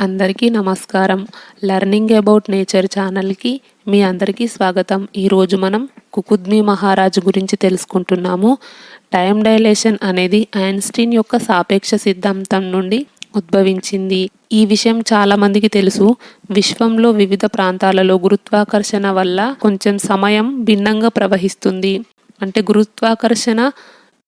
అందరికీ నమస్కారం. Learning about nature ఛానల్కి మీ అందరికీ స్వాగతం. ఈరోజు మనం కుకుద్మి మహారాజు గురించి తెలుసుకుంటున్నాము. టైం డైలేషన్ అనేది ఐన్స్టీన్ యొక్క సాపేక్ష సిద్ధాంతం నుండి ఉద్భవించింది. ఈ విషయం చాలా మందికి తెలుసు. విశ్వంలో వివిధ ప్రాంతాలలో గురుత్వాకర్షణ వల్ల కొంచెం సమయం భిన్నంగా ప్రవహిస్తుంది. అంటే గురుత్వాకర్షణ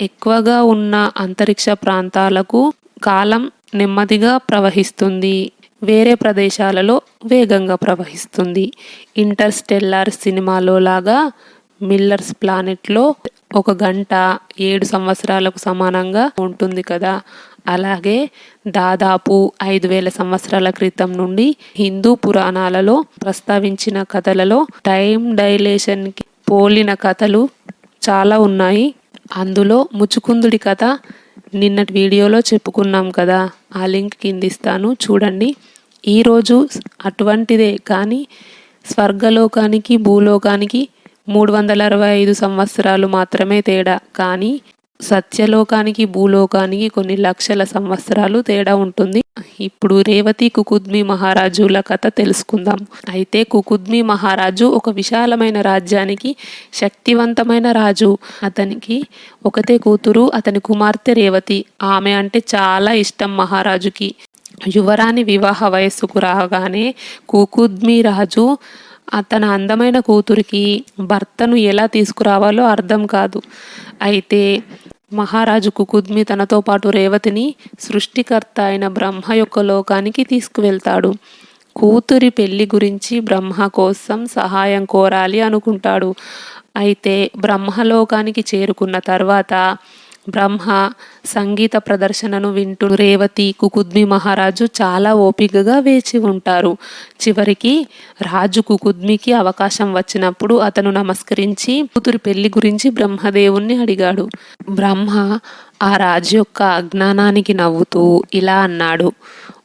ఎక్కువగా ఉన్న అంతరిక్ష ప్రాంతాలకు కాలం నెమ్మదిగా ప్రవహిస్తుంది. వేరే ప్రదేశాలలో వేగంగా ప్రవహిస్తుంది. ఇంటర్స్టెల్లార్ సినిమాలో లాగా మిల్లర్స్ ప్లానెట్లో ఒక గంట ఏడు సంవత్సరాలకు సమానంగా ఉంటుంది కదా. అలాగే దాదాపు ఐదు వేల సంవత్సరాల క్రితం నుండి హిందూ పురాణాలలో ప్రస్తావించిన కథలలో టైం డైలేషన్కి పోలిన కథలు చాలా ఉన్నాయి. అందులో ముచుకుందుడి కథ నిన్నటి వీడియోలో చెప్పుకున్నాం కదా ఆ లింక్ కింద ఇస్తాను చూడండి ఈరోజు అటువంటిదే కానీ స్వర్గలోకానికి భూలోకానికి మూడు వందల అరవై ఐదు సంవత్సరాలు మాత్రమే తేడా. కానీ సత్యలోకానికి భూలోకానికి కొన్ని లక్షల సంవత్సరాలు తేడా ఉంటుంది. ఇప్పుడు రేవతి కుకుద్మి మహారాజుల కథ తెలుసుకుందాం. అయితే కుకుద్మి మహారాజు ఒక విశాలమైన రాజ్యానికి శక్తివంతమైన రాజు. అతనికి ఒకతే కూతురు అతని కుమార్తె రేవతి. ఆమె అంటే చాలా ఇష్టం మహారాజుకి. యువరాణి వివాహ వయస్సుకు రాగానే కుకుద్మి రాజు తన అందమైన కూతురికి భర్తను ఎలా తీసుకురావాలో అర్థం కాదు. అయితే మహారాజు కుకుద్మి తనతో పాటు రేవతిని సృష్టికర్త అయిన బ్రహ్మ యొక్క లోకానికి తీసుకువెళ్తాడు. కూతురి పెళ్ళి గురించి బ్రహ్మ కోసం సహాయం కోరాలి అనుకుంటాడు. అయితే బ్రహ్మలోకానికి చేరుకున్న తర్వాత బ్రహ్మ సంగీత ప్రదర్శనను వింటూ రేవతి కుకుద్మి మహారాజు చాలా ఓపికగా వేచి ఉంటారు. చివరికి రాజు కుకుద్మికి అవకాశం వచ్చినప్పుడు అతను నమస్కరించి కూతురి పెళ్ళి గురించి బ్రహ్మదేవుణ్ణి అడిగాడు. బ్రహ్మ ఆ రాజు యొక్క అజ్ఞానానికి నవ్వుతూ ఇలా అన్నాడు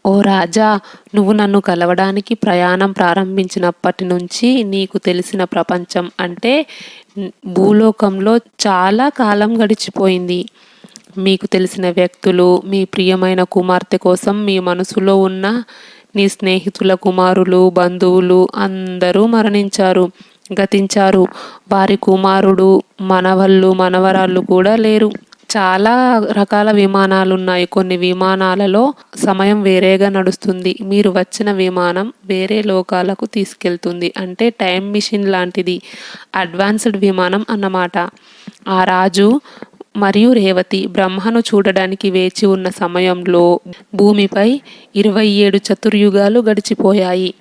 ఓ రాజా నువ్వు నన్ను కలవడానికి ప్రయాణం ప్రారంభించినప్పటి నుంచి నీకు తెలిసిన ప్రపంచం అంటే భూలోకంలో చాలా కాలం గడిచిపోయింది. మీకు తెలిసిన వ్యక్తులు మీ ప్రియమైన కుమార్తె కోసం మీ మనసులో ఉన్న నీ స్నేహితుల కుమారులు బంధువులు అందరూ మరణించారు గతించారు. వారి కుమారుడు మనవళ్ళు మనవరాళ్ళు కూడా లేరు. చాలా రకాల విమానాలు ఉన్నాయి కొన్ని విమానాలలో సమయం వేరేగా నడుస్తుంది. మీరు వచ్చిన విమానం వేరే లోకాలకు తీసుకెళ్తుంది. అంటే టైం మిషన్ లాంటిది. అడ్వాన్స్డ్ విమానం అన్నమాట. ఆ రాజు మరియు రేవతి బ్రహ్మను చూడడానికి వేచి ఉన్న సమయంలో భూమిపై ఇరవై ఏడు చతుర్యుగాలు గడిచిపోయాయి.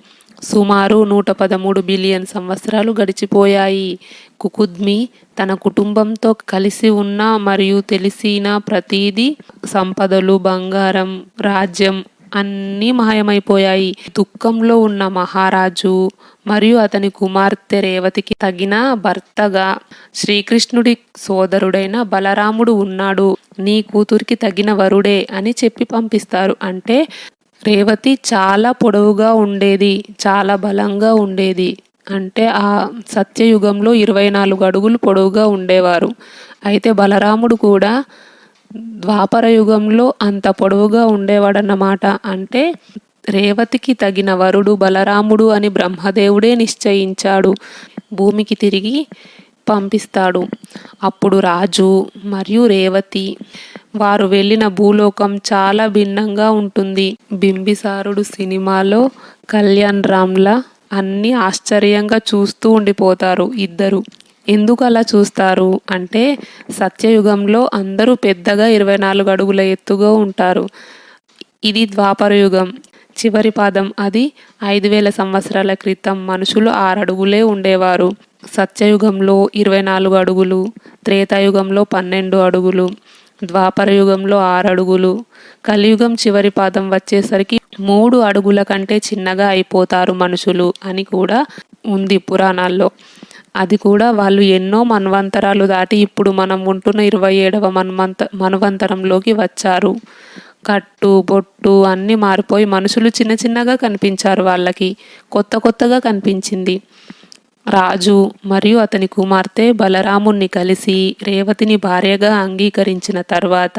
సుమారు నూట పదమూడు బిలియన్ సంవత్సరాలు గడిచిపోయాయి. కుకుద్మి తన కుటుంబంతో కలిసి ఉన్న మరియు తెలిసిన ప్రతీది సంపదలు బంగారం రాజ్యం అన్నీ మాయమైపోయాయి. దుఃఖంలో ఉన్న మహారాజు మరియు అతని కుమార్తె రేవతికి తగిన భర్తగా శ్రీకృష్ణుడి సోదరుడైన బలరాముడు ఉన్నాడు. నీ కూతురికి తగిన వరుడే అని చెప్పి పంపిస్తారు. అంటే రేవతి చాలా పొడవుగా ఉండేది చాలా బలంగా ఉండేది. అంటే ఆ సత్యయుగంలో ఇరవై నాలుగు అడుగులు పొడవుగా ఉండేవారు. అయితే బలరాముడు కూడా ద్వాపర యుగంలో అంత పొడవుగా ఉండేవాడన్నమాట. అంటే రేవతికి తగిన వరుడు బలరాముడు అని బ్రహ్మదేవుడే నిశ్చయించాడు. భూమికి తిరిగి పంపిస్తాడు. అప్పుడు రాజు మరియు రేవతి వారు వెళ్ళిన భూలోకం చాలా భిన్నంగా ఉంటుంది. బింబిసారుడు సినిమాలో కళ్యాణ్ రామ్లా అన్నీ ఆశ్చర్యంగా చూస్తూ ఉండిపోతారు ఇద్దరు. ఎందుకు అలా చూస్తారు? అంటే సత్యయుగంలో అందరూ పెద్దగా ఇరవై నాలుగు అడుగుల ఎత్తుగా ఉంటారు. ఇది ద్వాపర యుగం. చివరి పాదం అది ఐదు వేల సంవత్సరాల క్రితం మనుషులు ఆరు అడుగులే ఉండేవారు. సత్యయుగంలో ఇరవై నాలుగు అడుగులు త్రేతాయుగంలో పన్నెండు అడుగులు ద్వాపర యుగంలో ఆరు అడుగులు కలియుగం చివరి పాదం వచ్చేసరికి మూడు అడుగుల కంటే చిన్నగా అయిపోతారు మనుషులు అని కూడా ఉంది పురాణాల్లో. అది కూడా వాళ్ళు ఎన్నో మన్వంతరాలు దాటి ఇప్పుడు మనం ఉంటున్న ఇరవై ఏడవ మన్వంత మన్వంతరంలోకి వచ్చారు. కట్టు బొట్టు అన్నీ మారిపోయి మనుషులు చిన్న చిన్నగా కనిపించారు వాళ్ళకి కొత్త కొత్తగా కనిపించింది. రాజు మరియు అతని కుమార్తె బలరాముణ్ణి కలిసి రేవతిని భార్యగా అంగీకరించిన తర్వాత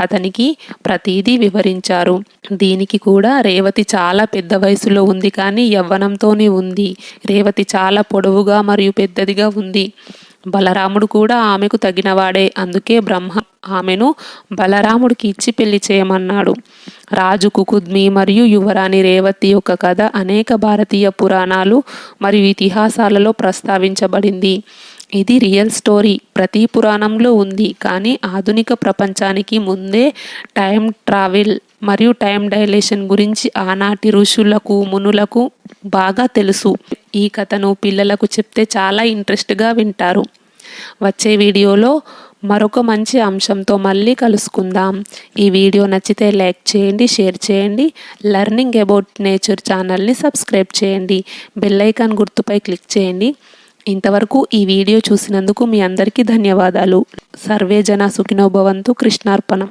అతనికి ప్రతీదీ వివరించారు. దీనికి కూడా రేవతి చాలా పెద్ద వయసులో ఉంది కానీ యవ్వనంతోనే ఉంది. రేవతి చాలా పొడవుగా మరియు పెద్దదిగా ఉంది. బలరాముడు కూడా ఆమెకు తగినవాడే. అందుకే బ్రహ్మ ఆమెను బలరాముడికి ఇచ్చి పెళ్ళి చేయమన్నాడు. రాజు కుకుద్మి మరియు యువరాణి రేవతి యొక్క కథ అనేక భారతీయ పురాణాలు మరియు ఇతిహాసాలలో ప్రస్తావించబడింది. ఇది రియల్ స్టోరీ. ప్రతి పురాణంలో ఉంది. కానీ ఆధునిక ప్రపంచానికి ముందే టైం ట్రావెల్ మరియు టైం డైలేషన్ గురించి ఆనాటి ఋషులకు మునులకు బాగా తెలుసు. ఈ కథను పిల్లలకు చెప్తే చాలా ఇంట్రెస్ట్గా వింటారు. వచ్చే వీడియోలో మరొక మంచి అంశంతో మళ్ళీ కలుసుకుందాం. ఈ వీడియో నచ్చితే లైక్ చేయండి షేర్ చేయండి. లర్నింగ్ అబౌట్ నేచర్ ఛానల్ని సబ్స్క్రైబ్ చేయండి. బెల్లైకాన్ గుర్తుపై క్లిక్ చేయండి. ఇంతవరకు ఈ వీడియో చూసినందుకు మీ అందరికీ ధన్యవాదాలు. సర్వే జన సుఖినోభవంతు కృష్ణార్పణం.